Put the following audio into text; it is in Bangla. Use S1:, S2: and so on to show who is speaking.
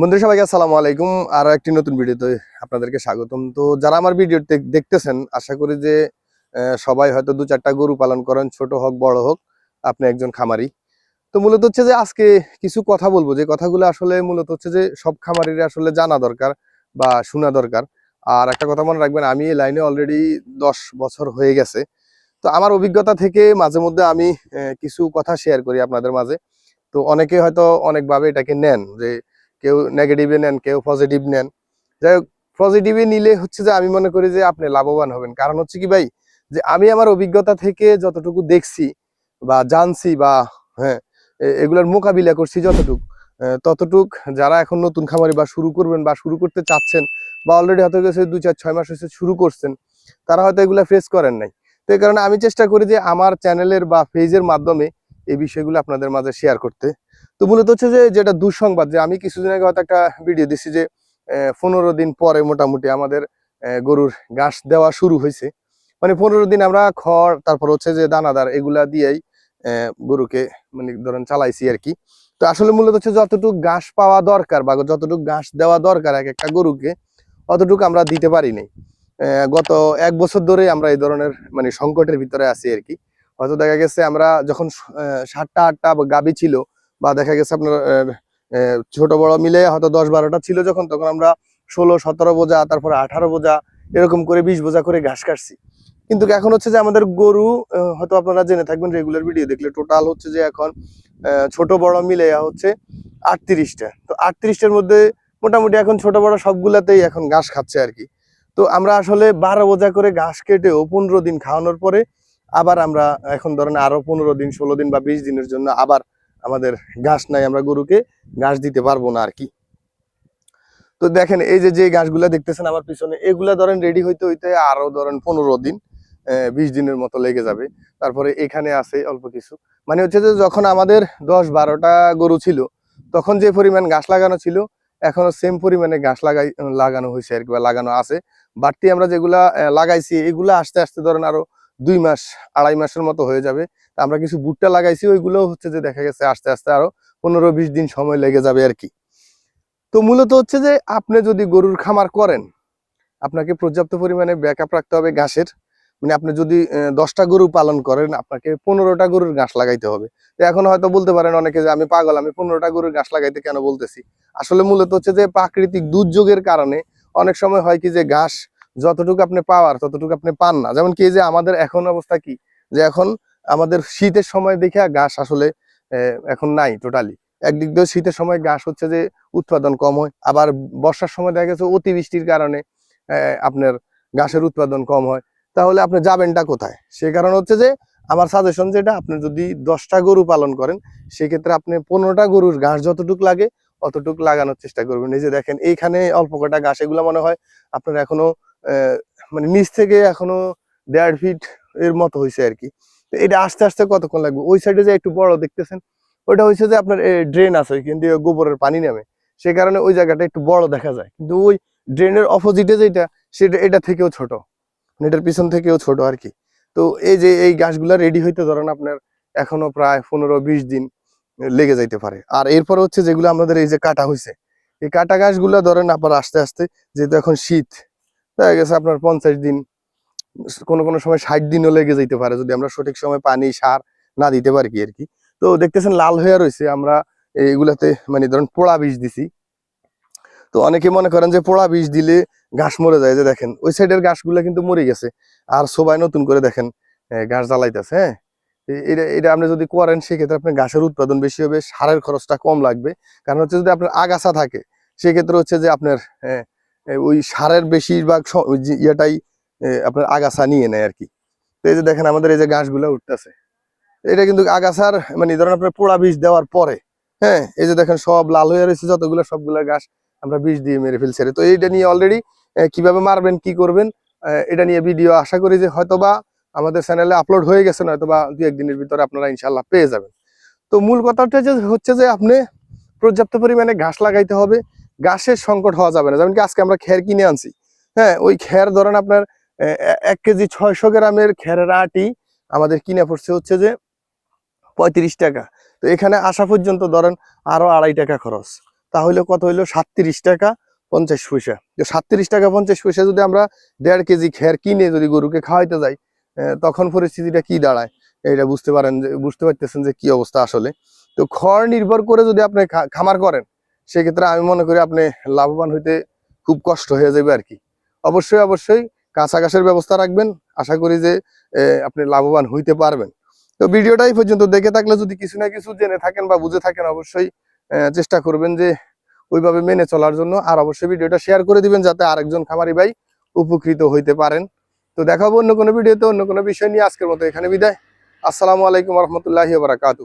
S1: বন্ধুরা, সবাইকে আসসালামু আলাইকুম। আর একটি নতুন ভিডিওতে আপনাদেরকে স্বাগতম। তো যারা আমার ভিডিও দেখতেছেন, আশা করি যে সবাই হয়তো দু চারটা গরু পালন করেন, ছোট হোক, বড় হোক, আপনি একজন খামারি। তো মূলত হচ্ছে যে, আজকে কিছু কথা বলব। যে কথাগুলো আসলে মূলত হচ্ছে যে, সব খামারির আসলে জানা দরকার বা শোনা দরকার। আর একটা কথা মনে রাখবেন, আমি এই লাইনে অলরেডি দশ বছর হয়ে গেছে। তো আমার অভিজ্ঞতা থেকে মাঝে মধ্যে আমি কিছু কথা শেয়ার করি আপনাদের মাঝে। তো অনেকে হয়তো অনেকভাবে এটাকে নেন যে কেউ নেগেটিভে নেন, কেউ পজিটিভ নেন। যাই হোক পজিটিভে নিলে হচ্ছে যে আমি মনে করি যে আপনি লাভবান হবেন। কারণ হচ্ছে কি ভাই, যে আমি আমার অভিজ্ঞতা থেকে যতটুকু দেখছি বা জানছি বা হ্যাঁ এগুলোর মোকাবিলা করছি যতটুক ততটুক যারা এখন নতুন খামারি বা শুরু করবেন বা শুরু করতে চাচ্ছেন বা অলরেডি হয়তো গেছে দুই চার, ছয় মাস হয়েছে শুরু করছেন, তারা হয়তো এগুলা ফেস করেন নাই। তো এই কারণে আমি চেষ্টা করি যে আমার চ্যানেলের বা পেজের মাধ্যমে এই বিষয়গুলো আপনাদের মাঝে শেয়ার করতে। তো মূলত হচ্ছে যে যেটা দুঃসংবাদ যে আমি কিছুদিন আগে হয়তো একটা ভিডিও দিচ্ছি যে পনেরো দিন পরে মোটামুটি আমাদের গরুর ঘাস দেওয়া শুরু হয়েছে। মানে পনেরো দিন আমরা খড় তারপর হচ্ছে যে দানাদার এগুলা দিয়েই গরুকে মানে ধরেন চালাইছি আর কি। তো আসলে মূলত হচ্ছে যতটুকু ঘাস পাওয়া দরকার বা যতটুকু ঘাস দেওয়া দরকার এক একটা গরুকে অতটুকু আমরা দিতে পারি নাই। আহ, গত এক বছর ধরে আমরা এই ধরনের মানে সংকটের ভিতরে আছি আর কি। হয়তো দেখা গেছে আমরা যখন সাতটা আটটা গাবি ছিল বা দেখা গেছে আপনার ছোট বড় মিলে হয়তো দশ বারোটা ছিল যখন, তখন আমরা ষোলো, সতেরো বোঝা, তারপরে আঠারো বোঝা, এরকম করে বিশ বোঝা করে ঘাস কাটছি। কিন্তু এখন হচ্ছে যে আমাদের গরু হয়তো আপনারা জেনে থাকবেন রেগুলার ভিডিও দেখলে টোটাল হচ্ছে যে এখন ছোট বড় মিলে হচ্ছে আটত্রিশটা। তো আটত্রিশটার মধ্যে মোটামুটি এখন ছোট বড় সবগুলাতেই এখন ঘাস খাচ্ছে আর কি। তো আমরা আসলে বারো বোঝা করে ঘাস কেটেও পনেরো দিন খাওয়ানোর পরে আবার আমরা এখন ধরেন আরও পনেরো দিন, ষোলো দিন বা বিশ দিনের জন্য আবার আমাদের ঘাস নাই, আমরা গরুকে ঘাস দিতে পারব না আর কি। তো দেখেন, এই যে যে ঘাসগুলা দেখতেছেন আমার পিছনে, এগুলা ধরেন রেডি হইতে হইতে আরও ধরেন পনেরো দিন বিশ দিনের মতো লেগে যাবে। তারপরে এখানে আছে অল্প কিছু। মানে হচ্ছে যে যখন আমাদের দশ বারোটা গরু ছিল, তখন যে পরিমাণ ঘাস লাগানো ছিল, এখনও সেম পরিমাণে ঘাস লাগাই, লাগানো হয়েছে আর কি, বা লাগানো আছে। বাড়তি আমরা যেগুলা লাগাইছি, এগুলা আস্তে আস্তে ধরেন আরও দুই মাস, আড়াই মাসের মতো হয়ে যাবে। আমরা কিছু ভুট্টা লাগাইছি, ওইগুলো হচ্ছে যে দেখা গেছে আস্তে আস্তে আরও পনেরো বিশ দিন সময় লেগে যাবে আর কি। তো মূলত হচ্ছে যে আপনি যদি গরুর খামার করেন, আপনাকে পর্যাপ্ত পরিমাণে ব্যাকআপ রাখতে হবে ঘাসের। মানে আপনি যদি দশটা গরু পালন করেন, আপনাকে পনেরোটা গরুর ঘাস লাগাইতে হবে। তো এখন হয়তো বলতে পারেন অনেকে যে আমি পাগল, আমি পনেরোটা গরুর ঘাস লাগাইতে কেন বলতেছি? আসলে মূলত হচ্ছে যে প্রাকৃতিক দুর্যোগের কারণে অনেক সময় হয় কি যে ঘাস যতটুকু আপনি পাওয়ার, ততটুকু আপনি পান না। যেমন কি যে আমাদের এখন অবস্থা কি? যে এখন আমাদের শীতের সময় দেখে ঘাস আসলে এখন নাই টোটালি একদিক দিয়ে শীতের সময় ঘাস হচ্ছে যে উৎপাদন কম হয়, আবার বর্ষার সময় দেখা গেছে অতিবৃষ্টির কারণে আপনার ঘাসের উৎপাদন কম হয়। তাহলে আপনি যাবেনটা কোথায়? সে কারণ হচ্ছে যে আমার সাজেশন যেটা, আপনি যদি দশটা গরু পালন করেন, সেক্ষেত্রে আপনি পনেরোটা গরুর ঘাস যতটুক লাগে, অতটুক লাগানোর চেষ্টা করবেন। এই যে দেখেন, এইখানে অল্প কটা ঘাস, এগুলো মনে হয় আপনার এখনও মানে নিচ থেকে এখনও দেড় ফিট এর মতো হয়েছে আর কি। এটা আস্তে আস্তে কতক্ষণ লাগবে? ওই সাইডে যে একটু বড় দেখতেছেন, ওইটা হচ্ছে যে আপনার ড্রেন আছে কিন্তু গোবরের পানি নামে। সে কারণে ওই জায়গাটা একটু বড় দেখা যায়। কিন্তু ওই ড্রেনের অপোজিটে যেটা, সেটা, এটা থেকেও ছোট। মানে এটার পিছন থেকেও ছোট আর কি। তো এই যে এই গাছগুলা রেডি হইতে ধরেন আপনার এখনও প্রায় পনেরো বিশ দিন লেগে যাইতে পারে। আর এরপর হচ্ছে যেগুলো আমাদের এই যে কাটা হয়েছে এই কাটা গাছগুলা ধরেন আবার আস্তে আস্তে, যেহেতু এখন শীত দেখা গেছে আপনার পঞ্চাশ দিন কোনো কোনো সময় ষাট দিনও লেগে যেতে পারে যদি আমরা সঠিক সময় পানি সার না দিতে পারি আর কি। তো দেখতেছেন লাল হয়ে রয়েছে আমরা এগুলাতে মানে ধরেন পোড়া বীজ দিছি। তো অনেকে মনে করেন যে পোড়া বীজ দিলে ঘাস মরে যায় যে দেখেন ওই সাইডের ঘাসগুলা কিন্তু মরে গেছে। আর সবাই নতুন করে দেখেন ঘাস জ্বালাইতেছে হ্যাঁ? এটা এটা আপনি যদি করেন সেক্ষেত্রে আপনার ঘাসের উৎপাদন বেশি হবে সারের খরচটা কম লাগবে। কারণ হচ্ছে যদি আপনার আগাছা থাকে সেক্ষেত্রে হচ্ছে যে আপনার এ, ওই সারের বেশিরভাগ ইয়েটাই আপনার আগাছা নিয়ে নেয় আর কি। তো এই যে দেখেন আমাদের এই যে ঘাসগুলো উঠতেছে, এটা কিন্তু আগাছার মানে ধরেন আপনার পোড়া বিষ দেওয়ার পরে হ্যাঁ এই যে দেখেন সব লাল হয়ে রয়েছে, যতগুলো সবগুলো ঘাস আমরা বিষ দিয়ে মেরে ফেলছি। তো এইটা নিয়ে অলরেডি কীভাবে মারবেন, কি করবেন এটা নিয়ে ভিডিও আশা করি যে হয়তোবা আমাদের চ্যানেলে আপলোড হয়ে গেছে হয়তোবা দু একদিনের ভিতরে আপনারা ইনশাল্লাহ পেয়ে যাবেন। তো মূল কথাটা যে হচ্ছে যে আপনি পর্যাপ্ত পরিমাণে ঘাস লাগাইতে হবে ঘাসের সংকট হওয়া যাবে না। যেমন কি আজকে আমরা খের কিনে আনছি। হ্যাঁ ওই খের ধরেন আপনার এক কেজি ছয়শো গ্রামের খেরের আটি আমাদের কিনে পড়ছে হচ্ছে যে পঁয়ত্রিশ টাকা। তো এখানে আসা পর্যন্ত ধরেন আরও আড়াই টাকা খরচ। তাহলে কত হইল? সাতত্রিশ টাকা পঞ্চাশ পয়সা। তো সাতত্রিশ টাকা পঞ্চাশ পয়সা যদি আমরা দেড় কেজি খের কিনে যদি গরুকে খাওয়াইতে যাই তখন পরিস্থিতিটা কি দাঁড়ায়? এটা বুঝতে পারেন যে, বুঝতে পারতেছেন যে কি অবস্থা আসলে। তো খড় নির্ভর করে যদি আপনি খামার করেন সেক্ষেত্রে আমি মনে করি আপনি লাভবান হইতে খুব কষ্ট হয়ে যাবে আর কি। অবশ্যই অবশ্যই কাঁচা ঘাসের ব্যবস্থা রাখবেন। আশা করি যে আপনি লাভবান হইতে পারবেন। তো ভিডিওটা এই পর্যন্ত দেখে থাকলে যদি কিছু না কিছু জেনে থাকেন বা বুঝে থাকেন, অবশ্যই চেষ্টা করবেন যে, ওইভাবে মেনে চলার জন্য। আর অবশ্যই ভিডিওটা শেয়ার করে দিবেন যাতে আরেকজন খামারি ভাই উপকৃত হইতে পারেন। তো দেখাবো অন্য কোনো ভিডিওতে, অন্য কোনো বিষয় নিয়ে। আজকের মতো এখানে বিদায়। আসসালামু আলাইকুম রহমতুল্লাহি বারাকাতু